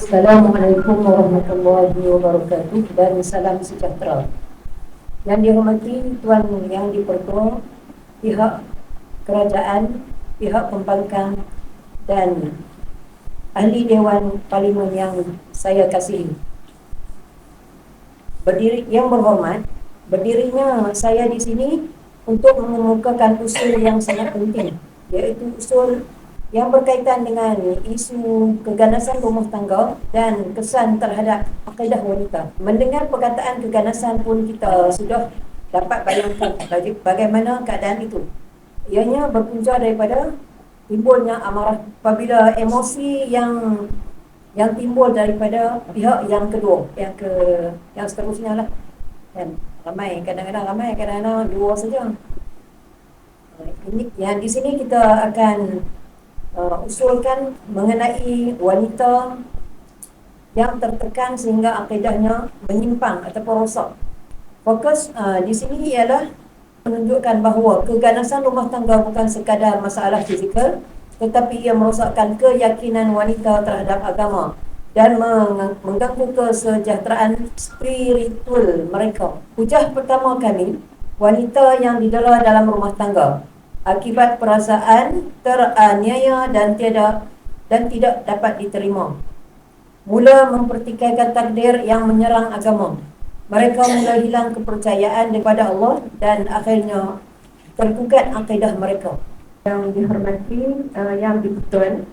Assalamualaikum warahmatullahi wabarakatuh dan salam sejahtera. Yang dihormati Tuan Yang Dipertua, pihak kerajaan, pihak pembangkang dan ahli Dewan Parlimen yang saya kasihi. Berdiri yang berhormat, berdirinya saya di sini untuk mengemukakan usul yang sangat penting iaitu usul yang berkaitan dengan isu keganasan rumah tangga dan kesan terhadap akidah wanita. Mendengar perkataan keganasan pun kita sudah dapat bayangkan bagaimana keadaan itu. Ianya berpunca daripada timbulnya amarah apabila emosi yang yang timbul daripada pihak yang kedua, yang ke yang seterusnya lah. Dan ramai kadang-kadang ramai kadang-kadang dua saja. Ini yang di sini kita akan uh, usulkan mengenai wanita yang tertekan sehingga akidahnya menyimpang ataupun rosak. Fokus uh, di sini ialah menunjukkan bahawa keganasan rumah tangga bukan sekadar masalah fizikal tetapi ia merosakkan keyakinan wanita terhadap agama dan mengganggu kesejahteraan spiritual mereka. Hujah pertama kami, wanita yang didera dalam rumah tangga akibat perasaan teraniaya dan tiada dan tidak dapat diterima. Mula mempertikaikan takdir yang menyerang agama. Mereka mula hilang kepercayaan kepada Allah dan akhirnya tergugat akidah mereka. Yang dihormati, uh, yang dibetul,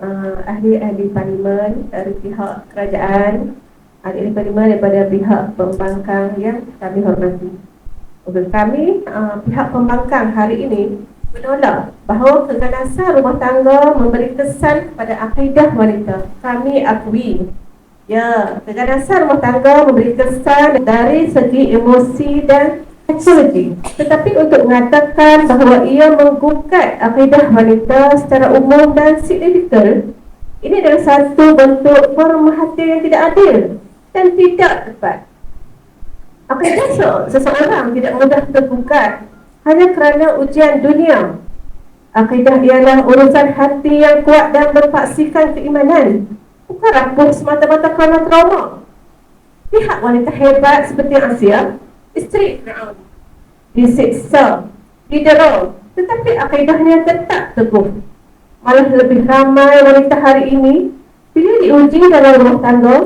uh, ahli-ahli parlimen dari pihak kerajaan, ahli-ahli parlimen daripada pihak pembangkang yang kami hormati. Untuk kami, uh, pihak pembangkang hari ini menolak bahawa keganasan rumah tangga memberi kesan kepada akidah wanita. Kami akui, ya, keganasan rumah tangga memberi kesan dari segi emosi dan psikologi. Tetapi untuk mengatakan bahawa ia menggugat akidah wanita secara umum dan signifikan, ini adalah satu bentuk pemerhatian yang tidak adil dan tidak tepat. Akidah seseorang tidak mudah tergugat hanya kerana ujian dunia. Akidah ialah urusan hati yang kuat dan berpaksikan keimanan. Bukan rapuh semata-mata kerana trauma. Pihak wanita hebat seperti Asia, isteri Fir'aun, disiksa, didera, tetapi akidahnya tetap teguh. Malah lebih ramai wanita hari ini bila diuji dalam rumah tangga,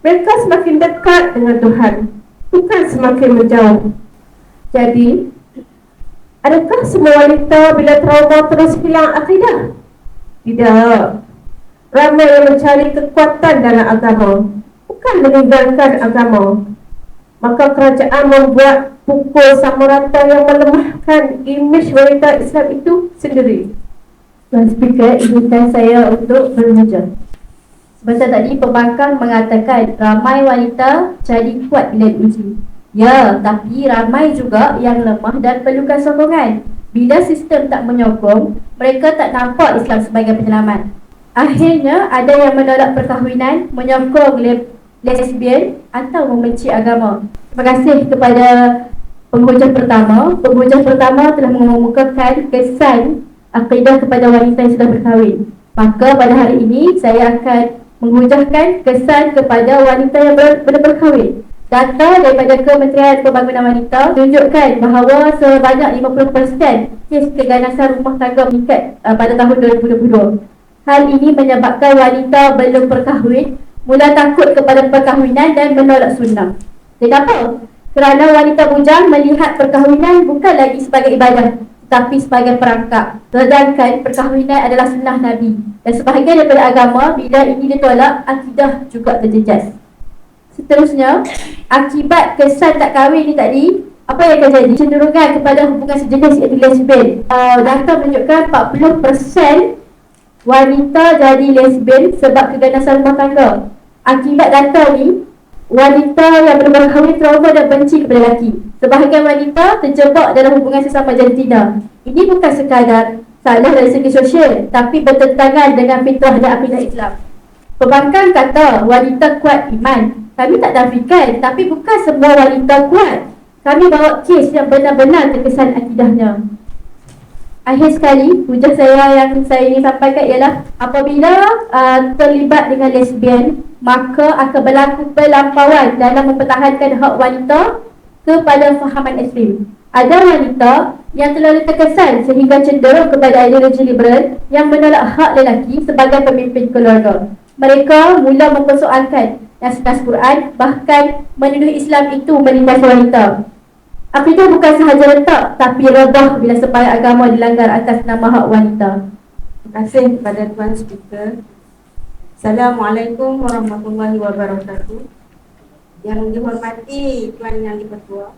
mereka semakin dekat dengan Tuhan, bukan semakin menjauh. Jadi, Adakah semua wanita bila trauma terus hilang akidah? Tidak. Ramai yang mencari kekuatan dalam agama. Bukan meninggalkan agama. Maka kerajaan membuat pukul sama rata yang melemahkan imej wanita Islam itu sendiri. Tuan Speaker, izinkan saya untuk berhujah. Sebentar tadi pembangkang mengatakan ramai wanita jadi kuat bila diuji. Ya, tapi ramai juga yang lemah dan perlukan sokongan. Bila sistem tak menyokong, mereka tak nampak Islam sebagai penyelamat. Akhirnya, ada yang menolak perkahwinan, menyokong lesbian atau membenci agama. Terima kasih kepada penghujah pertama. Penghujah pertama telah mengemukakan kesan akidah kepada wanita yang sudah berkahwin. Maka pada hari ini, saya akan menghujahkan kesan kepada wanita yang ber berkahwin. Data daripada Kementerian Pembangunan Wanita tunjukkan bahawa sebanyak 50% kes keganasan rumah tangga meningkat uh, pada tahun 2022. Hal ini menyebabkan wanita belum berkahwin mula takut kepada perkahwinan dan menolak sunnah. Kenapa? Kerana wanita bujang melihat perkahwinan bukan lagi sebagai ibadah tetapi sebagai perangkap. Sedangkan perkahwinan adalah sunnah Nabi. Dan sebahagian daripada agama, bila ini ditolak, akidah juga terjejas. Seterusnya, akibat kesan tak kahwin ni tadi, apa yang akan jadi? Cenderungan kepada hubungan sejenis iaitu lesbian. Uh, data menunjukkan 40% wanita jadi lesbian sebab keganasan rumah tangga. Akibat data ni, wanita yang berkahwin trauma dan benci kepada lelaki. Sebahagian wanita terjebak dalam hubungan sesama jantina. Ini bukan sekadar salah dari segi sosial, tapi bertentangan dengan fitrah dan akidah Islam. Pembangkang kata wanita kuat iman kami tak nafikan tapi bukan semua wanita kuat. Kami bawa kes yang benar-benar terkesan akidahnya. Akhir sekali, hujah saya yang saya ingin sampaikan ialah apabila uh, terlibat dengan lesbian, maka akan berlaku pelampauan dalam mempertahankan hak wanita kepada fahaman ekstrim. Ada wanita yang terlalu terkesan sehingga cenderung kepada ideologi liberal yang menolak hak lelaki sebagai pemimpin keluarga. Mereka mula mempersoalkan nas-nas Quran bahkan menuduh Islam itu menindas wanita. Akidah bukan sahaja letak tapi rebah bila sepaya agama dilanggar atas nama hak wanita. Terima kasih kepada Tuan Speaker. Assalamualaikum warahmatullahi wabarakatuh. Yang dihormati Tuan Yang Di-Pertua,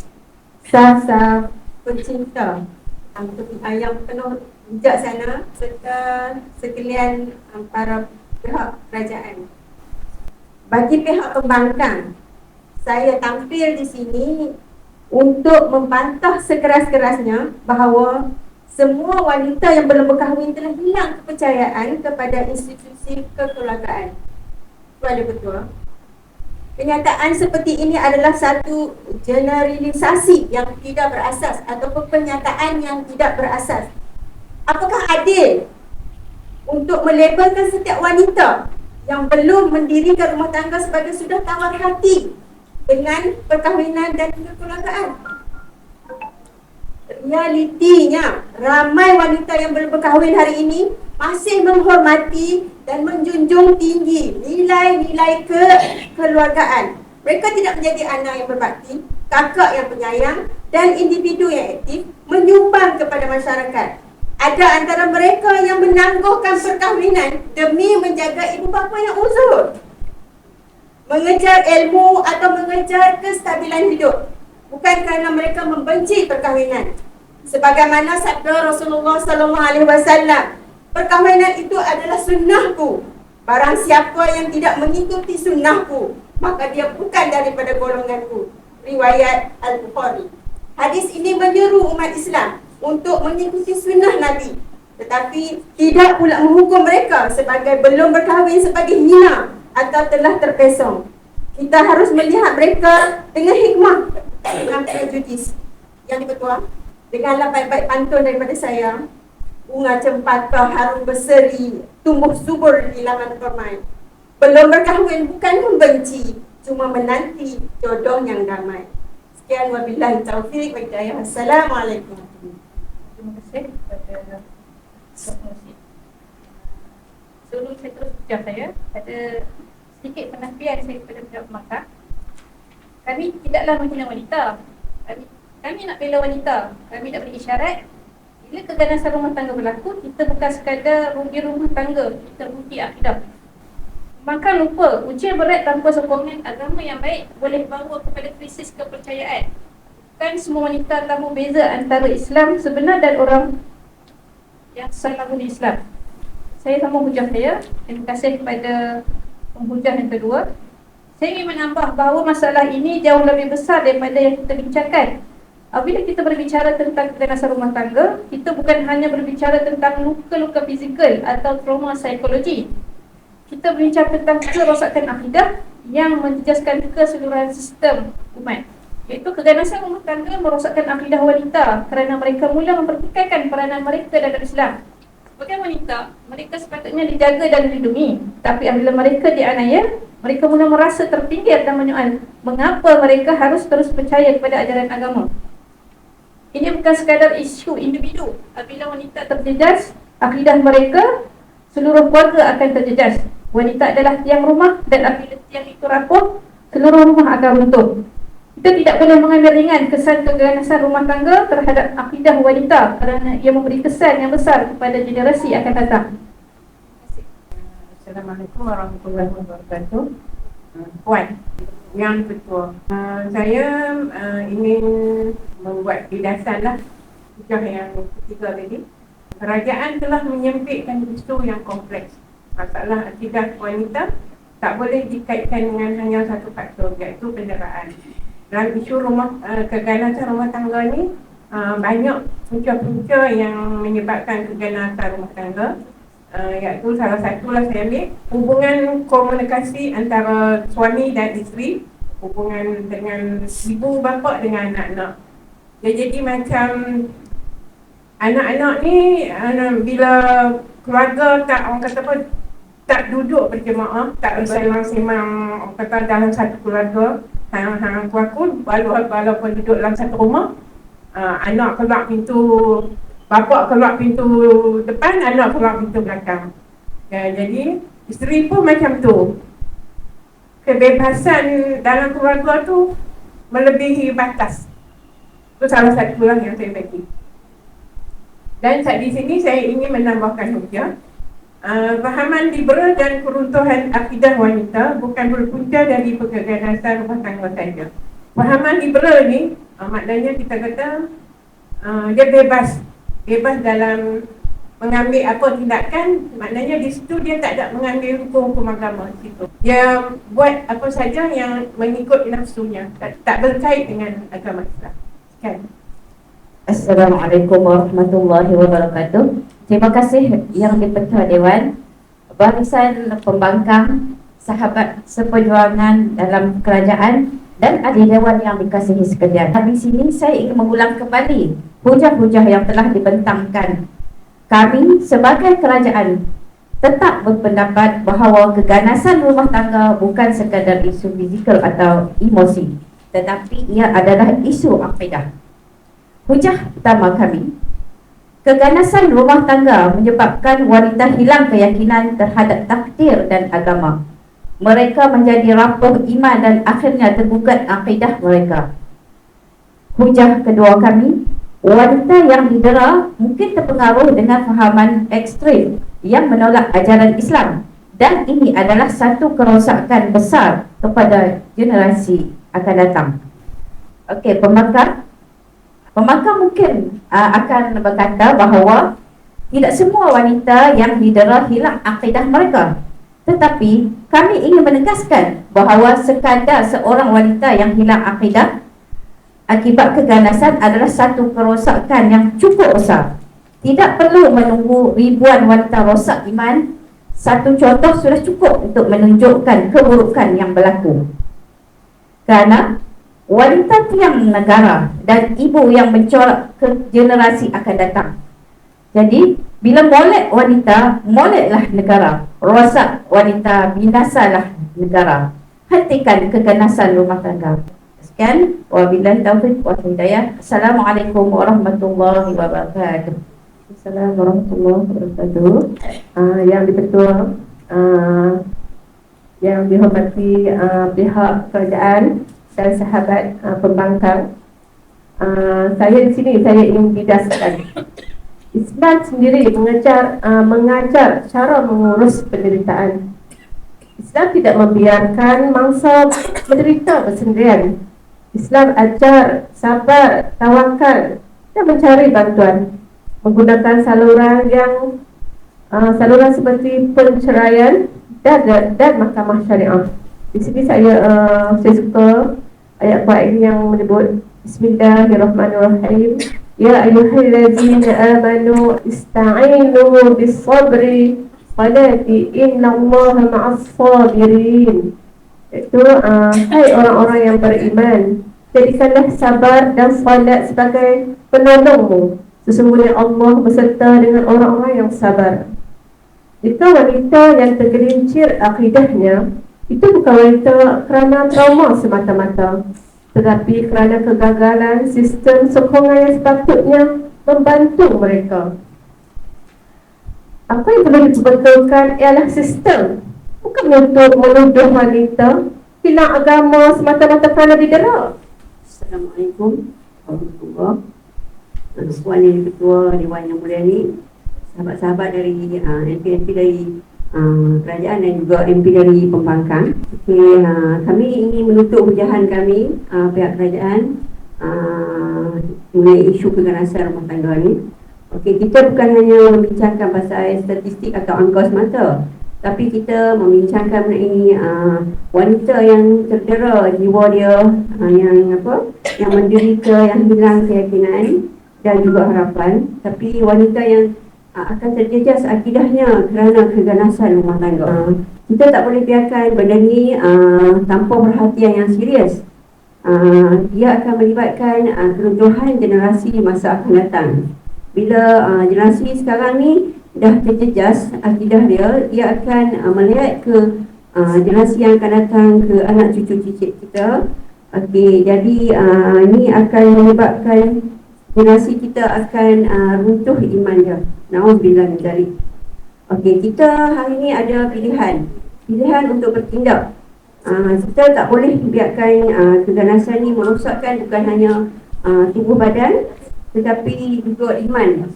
sah-sah pencinta yang, yang penuh bijaksana serta sekalian para pihak kerajaan. Bagi pihak pembangkang, saya tampil di sini untuk membantah sekeras-kerasnya bahawa semua wanita yang belum berkahwin telah hilang kepercayaan kepada institusi kekeluargaan. Tuan Yang Pertua, Kenyataan seperti ini adalah satu generalisasi yang tidak berasas ataupun pernyataan yang tidak berasas. Apakah adil untuk melabelkan setiap wanita yang belum mendirikan rumah tangga sebagai sudah tawar hati dengan perkahwinan dan kekeluargaan? Realitinya, ramai wanita yang belum berkahwin hari ini masih menghormati dan menjunjung tinggi nilai-nilai kekeluargaan. Mereka tidak menjadi anak yang berbakti, kakak yang penyayang dan individu yang aktif menyumbang kepada masyarakat. Ada antara mereka yang menangguhkan perkahwinan demi menjaga ibu bapa yang uzur. Mengejar ilmu atau mengejar kestabilan hidup bukan kerana mereka membenci perkahwinan. Sebagaimana sabda Rasulullah sallallahu alaihi wasallam, perkahwinan itu adalah sunnahku. Barang siapa yang tidak mengikuti sunnahku, maka dia bukan daripada golonganku. Riwayat Al-Bukhari. Hadis ini menyeru umat Islam untuk mengikuti sunnah Nabi tetapi tidak pula menghukum mereka sebagai belum berkahwin sebagai hina atau telah terpesong. Kita harus melihat mereka dengan hikmah dengan prejudis yang dipertua denganlah baik-baik pantun daripada saya bunga cempaka harum berseri tumbuh subur di laman permai belum berkahwin bukan membenci cuma menanti jodoh yang damai sekian wabillahi taufik wa hidayah assalamualaikum Terima kasih kepada Musi. Sebelum saya terus ucap saya, ada sedikit penafian saya kepada pihak pemakar. Kami tidaklah menghina wanita. Kami, kami nak bela wanita. Kami nak beri isyarat. Bila keganasan rumah tangga berlaku, kita bukan sekadar rugi rumah tangga. Kita rugi akidah. Maka lupa, ujian berat tanpa sokongan agama yang baik boleh bawa kepada krisis kepercayaan. Bukan semua wanita tahu beza antara Islam sebenar dan orang yang salah guna Islam. Saya sama hujah saya. Terima kasih kepada penghujah yang kedua. Saya ingin menambah bahawa masalah ini jauh lebih besar daripada yang kita bincangkan. Apabila kita berbicara tentang keganasan rumah tangga, kita bukan hanya berbicara tentang luka-luka fizikal atau trauma psikologi. Kita berbincang tentang kerosakan akidah yang menjejaskan keseluruhan sistem umat. Iaitu keganasan rumah tangga merosakkan akidah wanita kerana mereka mula mempertikaikan peranan mereka dalam Islam. Sebagai wanita, mereka sepatutnya dijaga dan dilindungi. Tapi apabila mereka dianiaya, mereka mula merasa terpinggir dan menyoal mengapa mereka harus terus percaya kepada ajaran agama. Ini bukan sekadar isu individu. Apabila wanita terjejas, akidah mereka, seluruh keluarga akan terjejas. Wanita adalah tiang rumah dan apabila tiang itu rapuh, seluruh rumah akan runtuh. Kita tidak boleh mengambil ringan kesan keganasan rumah tangga terhadap akidah wanita kerana ia memberi kesan yang besar kepada generasi akan datang. Assalamualaikum warahmatullahi wabarakatuh. Uh, Puan yang betul. Uh, saya uh, ingin membuat bidasan lah hujah yang ketiga tadi. Kerajaan telah menyempitkan isu yang kompleks. Masalah akidah wanita tak boleh dikaitkan dengan hanya satu faktor iaitu kenderaan. Dalam isu rumah uh, keganasan rumah tangga ni uh, banyak punca-punca yang menyebabkan keganasan rumah tangga uh, iaitu salah satulah saya ambil hubungan komunikasi antara suami dan isteri hubungan dengan ibu bapa dengan anak-anak dia jadi macam anak-anak ni uh, bila keluarga tak orang kata apa tak duduk berjemaah, tak bersemang-semang orang kata dalam satu keluarga. Hang aku aku walaupun duduk dalam satu rumah, uh, anak keluar pintu bapa keluar pintu depan, anak keluar pintu belakang. Ya, jadi isteri pun macam tu. Kebebasan dalam keluarga tu melebihi batas. Itu salah satu yang saya bagi. Dan di sini saya ingin menambahkan hujah. Uh, fahaman liberal dan keruntuhan akidah wanita bukan berpunca dari keganasan rumah tangga saja. Fahaman liberal ni uh, maknanya kita kata uh, dia bebas bebas dalam mengambil apa tindakan maknanya di situ dia tak ada mengambil hukum-hukum agama di situ. Dia buat apa saja yang mengikut nafsunya tak, tak berkait dengan agama Islam. Kan? Assalamualaikum warahmatullahi wabarakatuh. Terima kasih yang di-Pertua Dewan Barisan Pembangkang Sahabat Seperjuangan dalam Kerajaan dan ahli Dewan yang dikasihi sekalian. Di sini saya ingin mengulang kembali hujah-hujah yang telah dibentangkan. Kami sebagai kerajaan tetap berpendapat bahawa keganasan rumah tangga bukan sekadar isu fizikal atau emosi tetapi ia adalah isu akidah. Hujah pertama kami Keganasan rumah tangga menyebabkan wanita hilang keyakinan terhadap takdir dan agama. Mereka menjadi rapuh iman dan akhirnya tergugat akidah mereka. Hujah kedua kami, wanita yang didera mungkin terpengaruh dengan fahaman ekstrim yang menolak ajaran Islam dan ini adalah satu kerosakan besar kepada generasi akan datang. Okey, pembakar Pembangkang mungkin uh, akan berkata bahawa tidak semua wanita yang didera hilang akidah mereka. Tetapi kami ingin menegaskan bahawa sekadar seorang wanita yang hilang akidah akibat keganasan adalah satu kerosakan yang cukup besar. Tidak perlu menunggu ribuan wanita rosak iman. Satu contoh sudah cukup untuk menunjukkan keburukan yang berlaku. Kerana wanita tiang negara dan ibu yang mencorak ke generasi akan datang. Jadi, bila molek wanita, moleklah negara. Rosak wanita, binasalah negara. Hentikan keganasan rumah tangga. Sekian, wabillahi taufiq wa hidayah. Assalamualaikum warahmatullahi wabarakatuh. Assalamualaikum warahmatullahi wabarakatuh. Uh, yang dipertua, uh, yang dihormati uh, pihak kerajaan, dan sahabat uh, pembangkang. Uh, saya di sini saya ingin bidaskan. Islam sendiri mengajar uh, mengajar cara mengurus penderitaan. Islam tidak membiarkan mangsa menderita bersendirian. Islam ajar sabar, tawakal dan mencari bantuan. Menggunakan saluran yang uh, saluran seperti penceraian dan, dan mahkamah syariah. Di sini saya uh, saya suka ayat kuat ini yang menyebut Bismillahirrahmanirrahim. Ya ayuhallazina amanu ista'inu bis-sabri salati inna Allah ma'as sabirin Itu uh, hai orang-orang yang beriman Jadikanlah sabar dan salat sebagai penolongmu. Sesungguhnya Allah beserta dengan orang-orang yang sabar. Jika wanita yang tergelincir akidahnya itu bukan wanita kerana trauma semata-mata Tetapi kerana kegagalan sistem sokongan yang sepatutnya membantu mereka. Apa yang perlu diperbetulkan ialah sistem Bukan untuk menuduh wanita Hilang agama semata-mata kerana didera. Assalamualaikum warahmatullahi wabarakatuh Puan yang ketua Dewan Yang Mulia ni Sahabat-sahabat dari uh, dari uh, kerajaan dan juga MP dari Pembangkang. Okay, uh, kami ingin menutup hujahan kami uh, pihak kerajaan uh, mengenai isu keganasan rumah tangga ni. Okey, kita bukan hanya membincangkan pasal statistik atau angka semata, tapi kita membincangkan mengenai uh, wanita yang terdera jiwa dia uh, yang apa? yang menderita, yang hilang keyakinan dan juga harapan, tapi wanita yang akan terjejas akidahnya kerana keganasan rumah tangga. Uh, kita tak boleh biarkan benda ni uh, tanpa perhatian yang serius. Uh, dia akan melibatkan uh, keruntuhan generasi masa akan datang. Bila uh, generasi sekarang ni dah terjejas akidah dia, dia akan uh, melihat ke uh, generasi yang akan datang ke anak cucu cicit kita. Okey, jadi uh, ini akan menyebabkan generasi kita akan uh, runtuh iman dia. Nauzubillah min zalik. Okey, kita hari ini ada pilihan. Pilihan untuk bertindak. Uh, kita tak boleh biarkan uh, keganasan ni merosakkan bukan hanya uh, tubuh badan tetapi juga iman.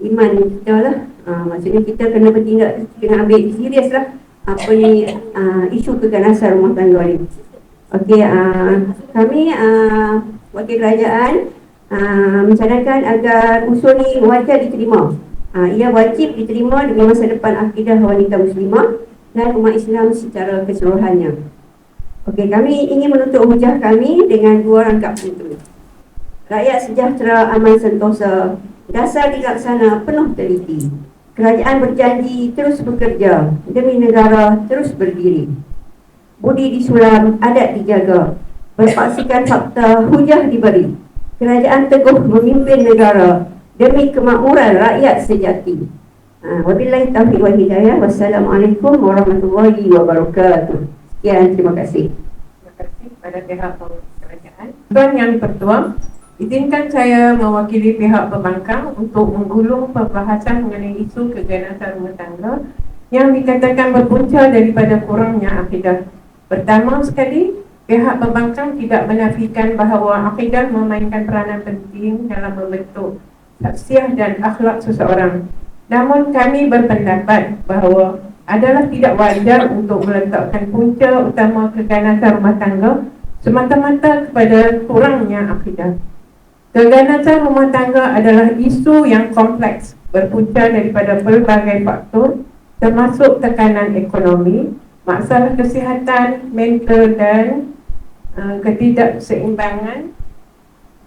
Iman kita lah. Uh, maksudnya kita kena bertindak, kena ambil serius lah apa ni uh, isu keganasan rumah tangga ni. Okey, uh, kami uh, wakil kerajaan uh, mencadangkan agar usul ni wajar diterima. Uh, ia wajib diterima demi masa depan akidah wanita muslimah dan umat Islam secara keseluruhannya. Okey, kami ingin menutup hujah kami dengan dua rangkap pintu. Rakyat sejahtera, aman sentosa, dasar dilaksana penuh teliti. Kerajaan berjanji terus bekerja demi negara terus berdiri. Budi disulam, adat dijaga. Berpaksikan fakta, hujah diberi. Kerajaan teguh memimpin negara demi kemakmuran rakyat sejati. Ha, wabillahi taufiq wal hidayah. Wassalamualaikum warahmatullahi wabarakatuh. Sekian, terima kasih. Terima kasih kepada pihak kerajaan. Tuan Yang Pertua, izinkan saya mewakili pihak pembangkang untuk menggulung perbahasan mengenai isu keganasan rumah tangga yang dikatakan berpunca daripada kurangnya akidah. Pertama sekali, pihak pembangkang tidak menafikan bahawa akidah memainkan peranan penting dalam membentuk saksiah dan akhlak seseorang. Namun kami berpendapat bahawa adalah tidak wajar untuk meletakkan punca utama keganasan rumah tangga semata-mata kepada kurangnya akidah. Keganasan rumah tangga adalah isu yang kompleks berpunca daripada pelbagai faktor termasuk tekanan ekonomi, masalah kesihatan, mental dan ketidakseimbangan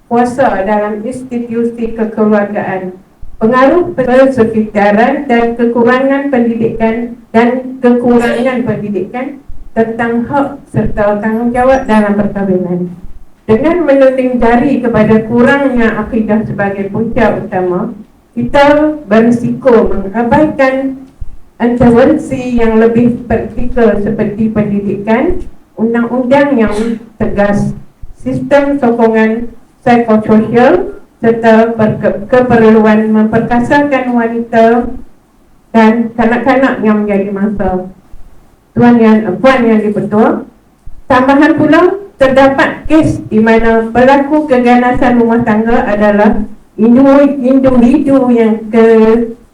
kuasa dalam institusi kekeluargaan pengaruh persekitaran dan kekurangan pendidikan dan kekurangan pendidikan tentang hak serta tanggungjawab dalam perkahwinan. Dengan menuding jari kepada kurangnya akidah sebagai punca utama, kita berisiko mengabaikan intervensi yang lebih praktikal seperti pendidikan, undang-undang yang tegas, sistem sokongan psikososial serta keperluan memperkasakan wanita dan kanak-kanak yang menjadi masa. Tuan yang puan yang dipertua, tambahan pula terdapat kes di mana pelaku keganasan rumah tangga adalah individu yang ke,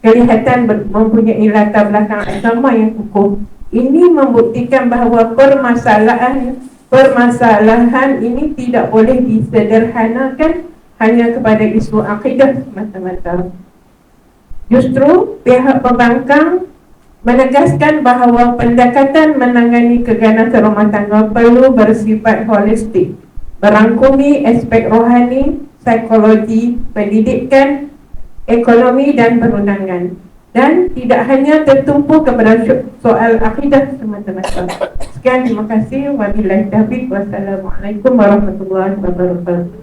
kelihatan ber, mempunyai latar belakang agama yang kukuh. Ini membuktikan bahawa permasalahan permasalahan ini tidak boleh disederhanakan hanya kepada isu akidah semata-mata. Justru pihak pembangkang menegaskan bahawa pendekatan menangani keganasan rumah tangga perlu bersifat holistik, merangkumi aspek rohani, psikologi, pendidikan, ekonomi dan perundangan dan tidak hanya tertumpu kepada soal akidah semata-mata. Sekian terima kasih. Wabillahi taufiq. Wassalamualaikum warahmatullahi wabarakatuh.